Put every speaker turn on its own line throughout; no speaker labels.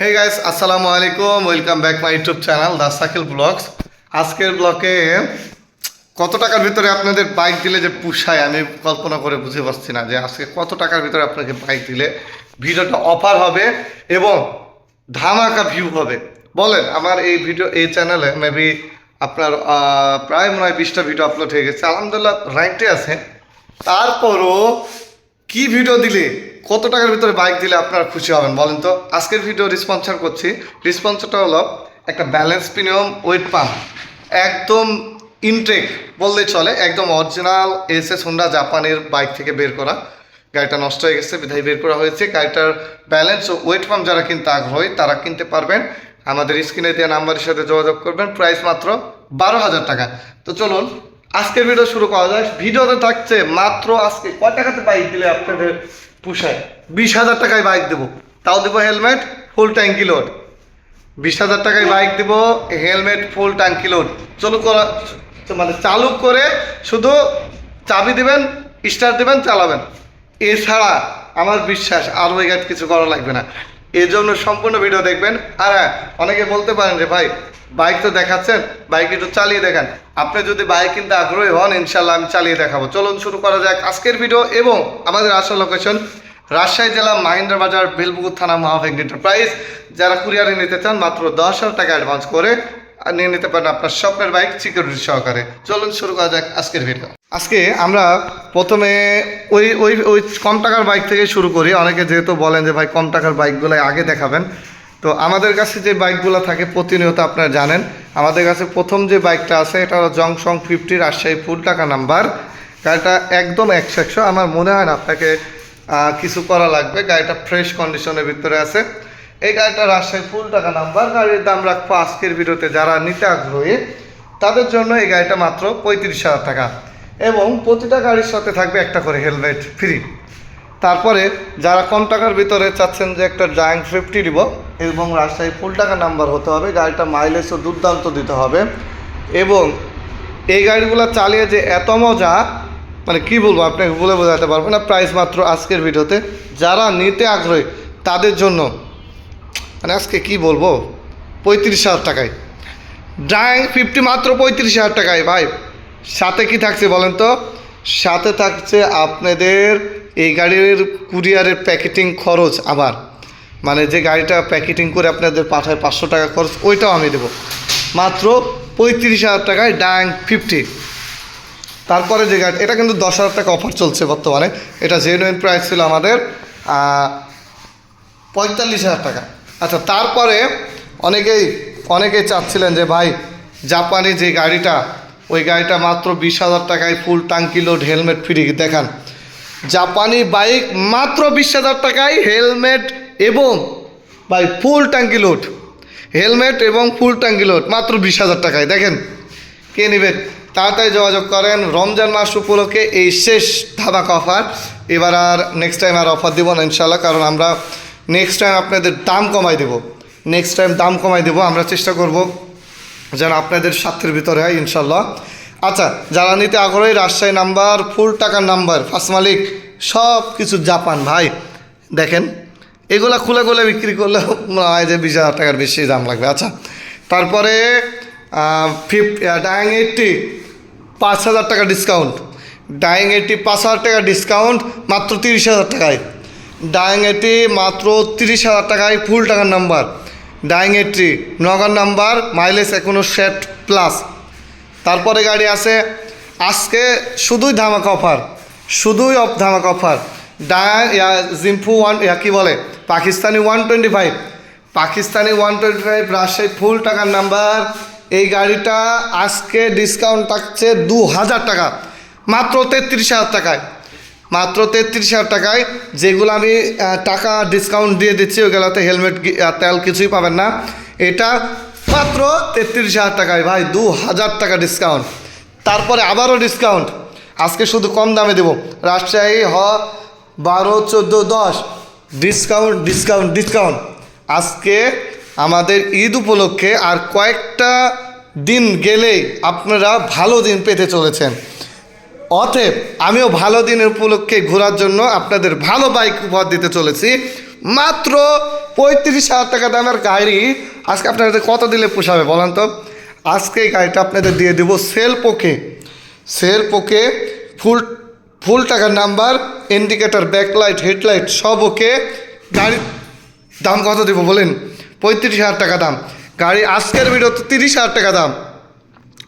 হে guys আসসালামু আলাইকুম welcome back my YouTube channel the cycle blogs আজকের ব্লকে কত টাকার ভিতরে আপনাদের বাইক দিলে যে পুষায়, আমি কল্পনা করে বুঝে পারছি না যে আজকে কত টাকার ভিতরে আপনাকে বাইক দিলে ভিডিওটা অফার হবে এবং ধামাকা ভিউ হবে। বলেন, আমার এই ভিডিও এই চ্যানেলে মেবি আপনার প্রায় মনে হয় বিশটা ভিডিও আপলোড হয়ে গেছে। আলহামদুলিল্লাহ রাইটে আছে তারপরও কি ভিডিও দিলে? কত টাকার ভিতরে বাইক দিলে আপনারা খুশি হবেন বলেন তো? আজকের ভিডিও রিসপন্সার করছি। রিসপন্সারটা হলো একটা ব্যালেন্স প্রিমিয়াম ওয়েট পাম্প একদম ইনটেক বললে চলে, একদম অরিজিনাল এস এস হোন্ডা জাপানের বাইক থেকে বের করা। গাড়িটা নষ্ট হয়ে গেছে, বিধায় বের করা হয়েছে। গাড়িটার ব্যালেন্স ও ওয়েট পাম্প যারা কিনতে আগ্রহী, তারা কিনতে পারবেন। আমাদের স্ক্রিনে দেওয়া নাম্বারের সাথে যোগাযোগ করবেন। প্রাইস মাত্র বারো হাজার টাকা। তো চলুন, আজকের ভিডিও শুরু করা যায় ভিডিওতে থাকছে মাত্র আজকে কয় টাকাতে বাইক দিলে আপনাদের পুষায়। বিশ হাজার টাকায় বাইক দেবো। তাও দেবো হেলমেট ফুল ট্যাঙ্কি লোড বিশ হাজার টাকায় বাইক দেব হেলমেট ফুল ট্যাঙ্কি লোড চলু করা মানে চালু করে শুধু চাবি দেবেন স্টার দেবেন, চালাবেন। এছাড়া আমার বিশ্বাস আর ওই গাড়ি কিছু করা লাগবে না। এর জন্য সম্পূর্ণ ভিডিও দেখবেন। আর হ্যাঁ অনেকে বলতে পারেন যে, ভাই, বাইক তো দেখাচ্ছেন, বাইক একটু চালিয়ে দেখান। আপনি যদি বাইক কিনতে আগ্রহী হন ইনশাল্লাহ আমি চালিয়ে দেখাবো। চলুন শুরু করা যাক আজকের ভিডিও এবং আমাদের আসল লোকেশন রাজশাহী জেলা মাহিন্দ্রা বাজার, বেলপুকুর থানা মহাভেগ এন্টারপ্রাইজ যারা কুরিয়ারে নিতে চান, মাত্র দশ হাজার টাকা অ্যাডভান্স করে নিয়ে নিতে পারেন আপনার স্বপ্নের বাইক সিকিউরিটি সহকারে। চলুন শুরু করা যাক আজকের ভিডিও। আজকে আমরা প্রথমে ওই ওই ওই কম টাকার বাইক থেকে শুরু করি। অনেকে যেহেতু বলেন যে, ভাই, কম টাকার বাইকগুলো আগে দেখাবেন। তো আমাদের কাছে যে বাইকগুলো থাকে, প্রতিনিয়ত আপনারা জানেন। আমাদের কাছে প্রথম যে বাইকটা আছে, এটা হলো জংশং ফিফটি রাজশাহী ফুল টাকা নাম্বার। গাড়িটা একদম একশো একশো। আমার মনে হয় না আপনাকে কিছু করা লাগবে। গাড়িটা ফ্রেশ কন্ডিশনের ভিতরে আছে। এই গাড়িটা রাজশাহী ফুল টাকা নাম্বার। গাড়ির দাম রাখব আজকের ভিডিওতে যারা নিতে আগ্রহী, তাদের জন্য এই গাড়িটা মাত্র পঁয়ত্রিশ হাজার টাকা। এবং প্রতিটা গাড়ির সাথে থাকবে একটা করে হেলমেট ফ্রি তারপরে যারা কম টাকার ভিতরে চাচ্ছেন যে একটা জায়াং ফিফটি দিব এবং রাজশাহী ফুল টাকা নাম্বার হতে হবে, গাড়িটা মাইলেজও দুর্দান্ত দিতে হবে। এবং এই গাড়িগুলো চালিয়ে যে এত মজা মানে কি বলব, আপনাকে বলে বোঝাতে পারব না প্রাইস মাত্র আজকের ভিডিওতে। যারা নিতে আগ্রহী, তাদের জন্য মানে আজকে কি বলব, পঁয়ত্রিশ হাজার টাকায়। ড্রাইং ফিফটি মাত্র পঁয়ত্রিশ হাজার টাকায়, ভাই। সাথে কি থাকছে বলেন তো? সাথে থাকছে আপনাদের এই গাড়ির কুরিয়ারের প্যাকেটিং খরচ আবার। মানে যে গাড়িটা প্যাকেটিং করে আপনাদের পাঠায় পাঁচশো টাকা খরচ, ওইটাও আমি দেবো। মাত্র পঁয়ত্রিশ হাজার টাকায় ডাং ফিফটি তারপরে যে গাড়ি, এটা কিন্তু দশ হাজার টাকা অফার চলছে বর্তমানে। এটা জেনুইন প্রাইস ছিল আমাদের পঁয়তাল্লিশ হাজার টাকা। আচ্ছা তারপরে অনেকেই অনেকেই চাচ্ছিলেন যে ভাই, জাপানি যে গাড়িটা ওই গাড়িটা মাত্র বিশ হাজার টাকায় ফুল টাঙ্কি লোড, হেলমেট ফ্রি, দেখান। জাপানি বাইক মাত্র বিশ হাজার টাকায় হেলমেট এবং ভাই ফুল ট্যাঙ্কি লোড, হেলমেট এবং ফুল ট্যাঙ্কি লোড, মাত্র বিশ হাজার টাকায়। দেখেন, কে নেবেন তাড়াতাড়ি যোগাযোগ করেন, রমজান মাস উপলক্ষে এই শেষ ধামাক অফার। এবার আর নেক্সট টাইম আর অফার দেবো না ইনশাল্লাহ কারণ আমরা নেক্সট টাইম আপনাদের দাম কমাই দেবো। নেক্সট টাইম দাম কমাই দেবো, আমরা চেষ্টা করব যেন আপনাদের স্বার্থের ভিতরে হয় ইনশাল্লাহ আচ্ছা যারা নিতে আগ্রহী, রাজশাহী নাম্বার, ফুল টাকার নাম্বার ফার্স্ট মালিক সব কিছু জাপান, ভাই। দেখেন, এগুলা খুলে খুলে বিক্রি করলে মনে হয় যে বিশ হাজার টাকার বেশি দাম লাগবে। আচ্ছা তারপরে ফিফ ডাইং এইটটি পাঁচ হাজার টাকা ডিসকাউন্ট ডাইং এইটটি পাঁচ হাজার টাকা ডিসকাউন্ট মাত্র তিরিশ হাজার টাকায়। ডাইং এইটটি মাত্র তিরিশ হাজার টাকায় ফুল টাকার নাম্বার। ডাইং এইটটি নগর নাম্বার মাইলেজ এখনও সেট প্লাস তারপরে গাড়ি আছে, আজকে শুধুই ধামাকা অফার শুধুই অফ ধামাকা অফার ডা ইয়া জিম্ফু ওয়ান কী বলে? Pakistani one twenty five Pakistani one twenty five Rajshahi full টাকার নাম্বার এই গাড়িটা আজকে ডিসকাউন্ট থাকছে দু হাজার টাকা, মাত্র তেত্রিশ হাজার টাকায়। মাত্র তেত্রিশ হাজার টাকায় যেগুলো আমি টাকা ডিসকাউন্ট দিয়ে দিচ্ছি ওগুলোতে হেলমেট তেল কিছুই পাবেন না। এটা মাত্র তেত্রিশ হাজার টাকায়, ভাই, দু হাজার টাকা ডিসকাউন্ট তারপরে আবারও ডিসকাউন্ট আজকে শুধু কম দামে দেবো। রাজশাহী হ, বারো, চোদ্দ, দশ। ডিসকাউন্ট ডিসকাউন্ট ডিসকাউন্ট আজকে আমাদের ঈদ উপলক্ষে আর কয়েকটা দিন গেলেই আপনারা ভালো দিন পেতে চলেছেন। অতএব আমিও ভালো দিনের উপলক্ষে ঘোরার জন্য আপনাদের ভালো বাইক উপহার দিতে চলেছি। মাত্র পঁয়ত্রিশ হাজার টাকা দামের গাড়ি। আজকে আপনাদের কত দিলে পোষাবে বলেন তো? আজকে এই গাড়িটা আপনাদের দিয়ে দেবো সেল পোকে সেল পোকে ফুল ফুল টাকার নাম্বার ইন্ডিকেটর ব্যাকলাইট হেডলাইট সব ওকে গাড়ির দাম কত দেবো বলেন? পঁয়ত্রিশ হাজার টাকা দাম। গাড়ি আজকের ভিডিওতে তিরিশ হাজার টাকা দাম।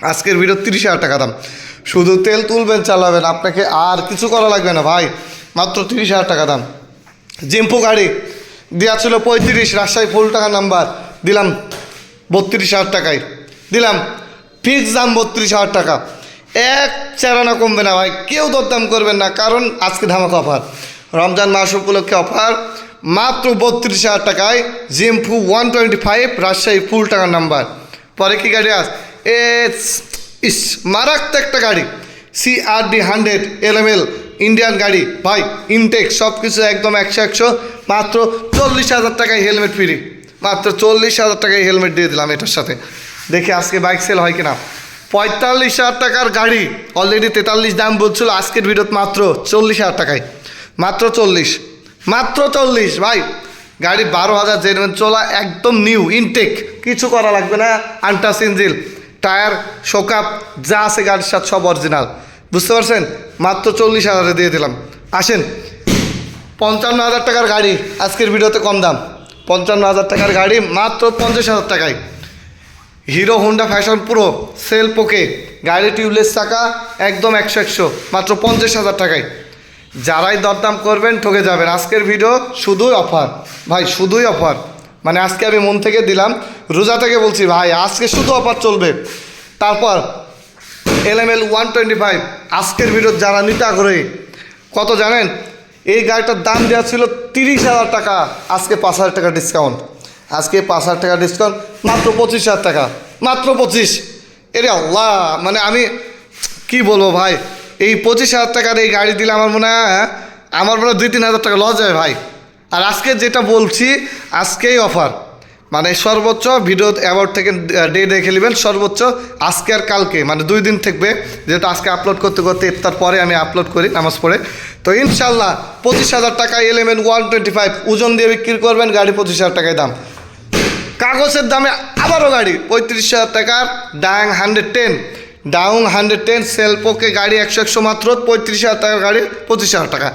আজকের ভিডিও তিরিশ হাজার টাকা দাম। শুধু তেল তুলবেন, চালাবেন। আপনাকে আর কিছু করা লাগবে না, ভাই। মাত্র তিরিশ হাজার টাকা দাম। জিম্পো গাড়ি। দেওয়া ছিল পঁয়ত্রিশ, রাজশাহী ফুল টাকা নাম্বার। দিলাম বত্রিশ হাজার টাকায়। দিলাম ফিক্স দাম বত্রিশ হাজার টাকা। এক চারানা কমবে না, ভাই। কেউ দরদাম করবেন না, কারণ আজকে ধামাকা অফার। রমজান মাস উপলক্ষে অফার। মাত্র বত্রিশ হাজার টাকায় জিম্পু one twenty five, Rajshahi full টাকার নাম্বার। পরে কি গাড়ি আস এ ইস, মারাত্মক একটা গাড়ি। C R D hundred L Indian গাড়ি। ভাই ইনটেক সব কিছু একদম একশো একশো, মাত্র চল্লিশ হাজার টাকায় হেলমেট ফ্রি মাত্র চল্লিশ হাজার টাকায় হেলমেট দিয়ে দিলাম এটার সাথে। দেখি আজকে বাইক সেল হয় কিনা। পঁয়তাল্লিশ হাজার টাকার গাড়ি। অলরেডি তেতাল্লিশ দাম বলছিল, আজকের ভিডিওতে মাত্র চল্লিশ হাজার টাকায়। মাত্র চল্লিশ। মাত্র চল্লিশ, ভাই। গাড়ি বারো হাজার জেনুয়েন চলা একদম নিউ ইনটেক কিছু করা লাগবে না আন্টাস ইঞ্জিল টায়ার, শোকাপ, যা আছে গাড়ির সাথে সব অরিজিনাল বুঝতে পারছেন? মাত্র চল্লিশ হাজারে দিয়ে দিলাম। আসেন, পঞ্চান্ন হাজার টাকার গাড়ি আজকের ভিডিওতে কম দাম। পঞ্চান্ন হাজার টাকার গাড়ি মাত্র পঞ্চাশ হাজার টাকায়। হিরো হোন্ডা ফ্যাশন প্রো, সেল পোকে। গাড়ি টিউবলেস চাকা, একদম একশো একশো, মাত্র পঞ্চাশ হাজার টাকায়। যারাই দরদাম করবেন, ঠকে যাবেন। আজকের ভিডিও শুধুই অফার। ভাই, শুধুই অফার। মানে আজকে আমি মন থেকে দিলাম, রোজা থেকে বলছি, ভাই, আজকে শুধু অফার চলবে। তারপর L M L one twenty five, আজকের ভিডিও যারা নিতে আগ্রহী, কত জানেন? এই গাড়িটার দাম দেওয়া ছিল তিরিশ হাজার টাকা, আজকে পাঁচ হাজার টাকা ডিসকাউন্ট আজকে পাঁচ হাজার টাকা ডিসকাউন্ট মাত্র পঁচিশ হাজার টাকা, মাত্র পঁচিশ। এরে আল্লাহ মানে আমি কি বলব ভাই, এই পঁচিশ হাজার টাকার এই গাড়ি দিলে আমার মনে হয় আমার মনে হয় দুই তিন হাজার টাকা লস যায় ভাই। আর আজকে যেটা বলছি, আজকেই অফার মানে সর্বোচ্চ ভিডিও অ্যাওয়ার্ড থেকে ডে দেখে নেবেন, সর্বোচ্চ আজকে আর কালকে মানে দুই দিন থাকবে। যেহেতু আজকে আপলোড করতে করতে ইফতার পরে আমি আপলোড করি, নামাজ পড়ে। তো ইনশাল্লাহ পঁচিশ হাজার টাকা এলেমেন ওয়ান টোয়েন্টি ফাইভ ওজন দিয়ে বিক্রি করবেন, গাড়ি পঁচিশ হাজার টাকায় দাম। কাগজের দামে আবারও গাড়ি, পঁয়ত্রিশ হাজার টাকার Dayang hundred ten Dayang hundred ten সেলপোকে গাড়ি একশো একশো মাত্র, পঁয়ত্রিশ হাজার টাকার গাড়ি পঁচিশ হাজার টাকা।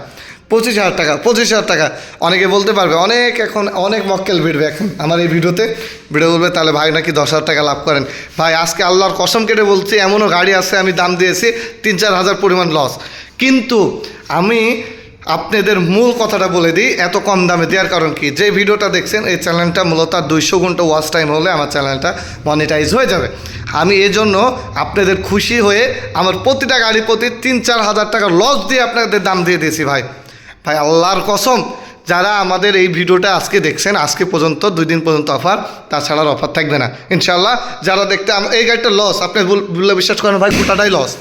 পঁচিশ হাজার টাকা, পঁচিশ হাজার টাকা। অনেকে বলতে পারবে, অনেক এখন, অনেক মক্কেল ভিড়বে এখন আমার এই ভিডিওতে। ভিডিও বলবে, তাহলে ভাই নাকি দশ হাজার টাকা লাভ করেন। ভাই, আজকে আল্লাহর কসম কেটে বলছি, এমনও গাড়ি আছে, আমি দাম দিয়েছি তিন চার হাজার পরিমাণ লস কিন্তু আমি আপনাদের মূল কথাটা বলে দিই, এত কম দামে দেওয়ার কারণ কি? যে ভিডিওটা দেখছেন, এই চ্যানেলটা মূলত দুইশো ঘণ্টা ওয়াচ টাইম হলে আমার চ্যানেলটা মনিটাইজ হয়ে যাবে। আমি এই জন্য আপনাদের খুশি হয়ে আমার প্রতিটা গাড়ি প্রতি তিন চার হাজার টাকা লস দিয়ে আপনাদের দাম দিয়ে দিয়েছি ভাই। ভাই আল্লাহর কসম, যারা আমাদের এই ভিডিওটা আজকে দেখছেন, আজকে পর্যন্ত, দুই দিন পর্যন্ত অফার তাছাড়া আর অফার থাকবে না। ইনশাল্লাহ যারা দেখতে এই গাড়িটা লস আপনি ভুললে বিশ্বাস করেন, ভাই, গোটাটাই লস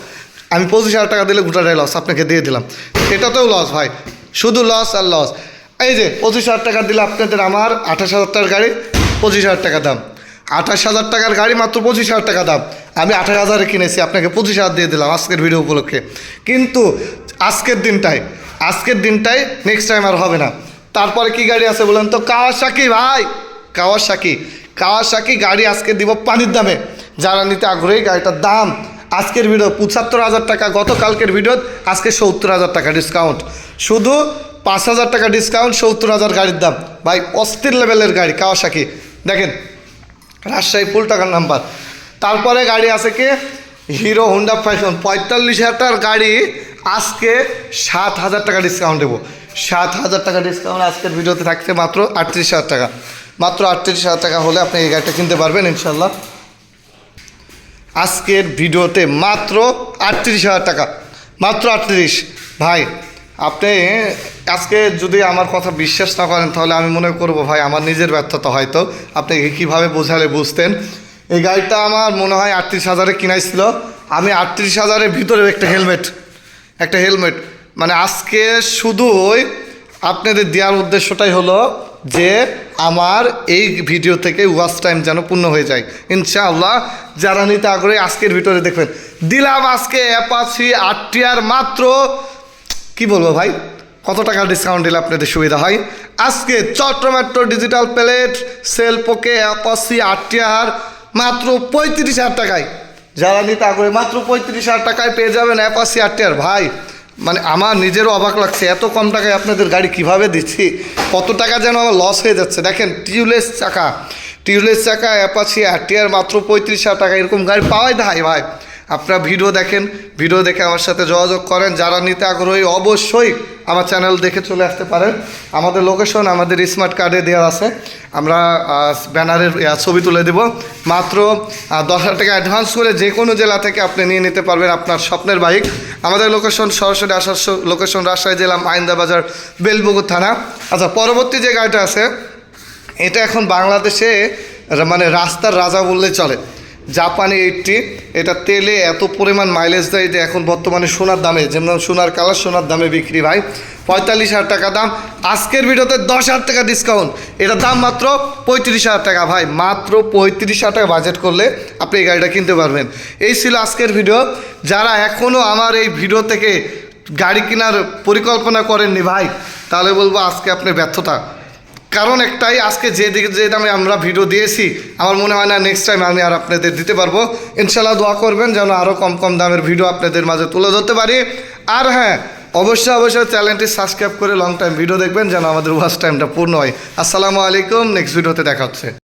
আমি পঁচিশ হাজার টাকা দিলে গোটাটাই লস আপনাকে দিয়ে দিলাম। এটাতেও লস ভাই। শুধু লস আর লস এই যে, পঁচিশ হাজার টাকা দিলে আপনাদের আমার আঠাশ হাজার টাকার গাড়ি, পঁচিশ হাজার টাকা দাম। আঠাশ হাজার টাকার গাড়ি মাত্র পঁচিশ হাজার টাকা দাম। আমি আঠাশ হাজারে কিনেছি, আপনাকে পঁচিশ হাজার দিয়ে দিলাম আজকের ভিডিও উপলক্ষে। কিন্তু আজকের দিনটায় আজকের দিনটাই নেক্সট টাইম আর হবে না। তারপরে কি গাড়ি আছে বলেন তো? কাওয়াসাকি ভাই! কাওয়াসাকি। কাওয়াসাকি গাড়ি আজকে দিব পানির দামে। যারা নিতে আগ্রহী, গাড়িটার দাম আজকের ভিডিও পঁচাত্তর হাজার টাকা, গতকালকের ভিডিও আজকে সত্তর হাজার টাকা ডিসকাউন্ট শুধু পাঁচ হাজার টাকা ডিসকাউন্ট সত্তর হাজার গাড়ির দাম। ভাই, অস্থির লেভেলের গাড়ি, কাওয়াসাকি। দেখেন, রাজশাহী ফুল টাকার নাম্বার তারপরে গাড়ি আছে কি? হিরো হোন্ডা ফ্যাশন পঁয়তাল্লিশ হাজার গাড়ি আজকে সাত হাজার টাকা ডিসকাউন্ট দেবো। সাত হাজার টাকা ডিসকাউন্ট আজকের ভিডিওতে থাকছে মাত্র আটত্রিশ হাজার টাকা। মাত্র আটত্রিশ হাজার টাকা হলে আপনি এই গাড়িটা কিনতে পারবেন ইনশাল্লাহ আজকের ভিডিওতে মাত্র আটত্রিশ হাজার টাকা। মাত্র আটত্রিশ। ভাই, আপনি আজকে যদি আমার কথা বিশ্বাস না করেন, তাহলে আমি মনে করব, ভাই, আমার নিজের ব্যর্থতা হয়তো। আপনি কীভাবে বোঝালে বুঝতেন? এই গাড়িটা আমার মনে হয় আটত্রিশ হাজারে কিনাইছিল। আমি আটত্রিশ হাজারের ভিতরে একটা হেলমেট একটা হেলমেট। মানে আজকে শুধু ওই আপনাদের দেওয়ার উদ্দেশ্যটাই হলো যে আমার এই ভিডিও থেকে ওয়াচ টাইম যেন পূর্ণ হয়ে যায়। ইনশাআল্লাহ যারা নিতে আগ্রহী আজকের ভিতরে দেখবেন। দিলাম আজকে অ্যাপাসি আটটিয়ার মাত্র, কি বলব ভাই? কত টাকা ডিসকাউন্ট দিলে আপনাদের সুবিধা হয়? আজকে চট্টমেট্রো ডিজিটাল প্লেট সেল পোকে অ্যাপাসি আটটিয়ার মাত্র পঁয়ত্রিশ হাজার টাকায়। যারা নিতে আগ্রহী, মাত্র পঁয়ত্রিশ হাজার টাকায় পেয়ে যাবেন অ্যাপাসি আর ভাই মানে আমার নিজেরও অবাক লাগছে, এত কম টাকায় আপনাদের গাড়ি কীভাবে দিচ্ছি? কত টাকা যেন আমার লস হয়ে যাচ্ছে। দেখেন টিউলেস চাকা টিউলেস চাকা অ্যাপাসি আরটিআর মাত্র পঁয়ত্রিশ হাজার টাকা, এরকম গাড়ি পাওয়াই ভাই ভাই। আপনারা ভিডিও দেখেন, ভিডিও দেখে আমার সাথে যোগাযোগ করেন, যারা নিতে আগ্রহী অবশ্যই আমার চ্যানেল দেখে চলে আসতে পারেন। আমাদের লোকেশন আমাদের স্মার্ট কার্ডে দেওয়া আছে। আমরা ব্যানারের ছবি তুলে দেব। মাত্র দশ হাজার টাকা অ্যাডভান্স করে যে কোনো জেলা থেকে আপনি নিয়ে নিতে পারবেন আপনার স্বপ্নের বাইক আমাদের লোকেশন সরাসরি আসার লোকেশন রাজশাহী জেলা আইন্দা বাজার বেলবুকুর থানা। আচ্ছা পরবর্তী যে গাড়িটা আছে, এটা এখন বাংলাদেশে মানে রাস্তার রাজা বললেই চলে। জাপানি এইটটি এটা তেলে এত পরিমাণ মাইলেজ দেয় যে এখন বর্তমানে সোনার দামে, যেমন সোনার কালার, সোনার দামে বিক্রি ভাই। পঁয়তাল্লিশ হাজার টাকা দাম, আজকের ভিডিওতে দশ হাজার টাকা ডিসকাউন্ট এটার দাম মাত্র পঁয়ত্রিশ হাজার টাকা ভাই, মাত্র পঁয়ত্রিশ হাজার টাকা বাজেট করলে আপনি এই গাড়িটা কিনতে পারবেন। এই ছিল আজকের ভিডিও যারা এখনও আমার এই ভিডিও থেকে গাড়ি কেনার পরিকল্পনা করেননি ভাই, তাহলে বলব আজকে আপনার ব্যর্থতা। কারণ একটাই, আজকে যে দিকে, যে দামে আমরা ভিডিও দিয়েছি, আমার মনে হয় না নেক্সট টাইম আমি আর আপনাদের দিতে পারব। ইনশাল্লাহ দোয়া করবেন যেন আরও কম কম দামের ভিডিও আপনাদের মাঝে তুলে ধরতে পারি। আর হ্যাঁ অবশ্যই অবশ্যই চ্যানেলটি সাবস্ক্রাইব করে লং টাইম ভিডিও দেখবেন, যেন আমাদের ওয়াচ টাইমটা পূর্ণ হয়। আসসালামু আলাইকুম নেক্সট ভিডিওতে দেখা হচ্ছে।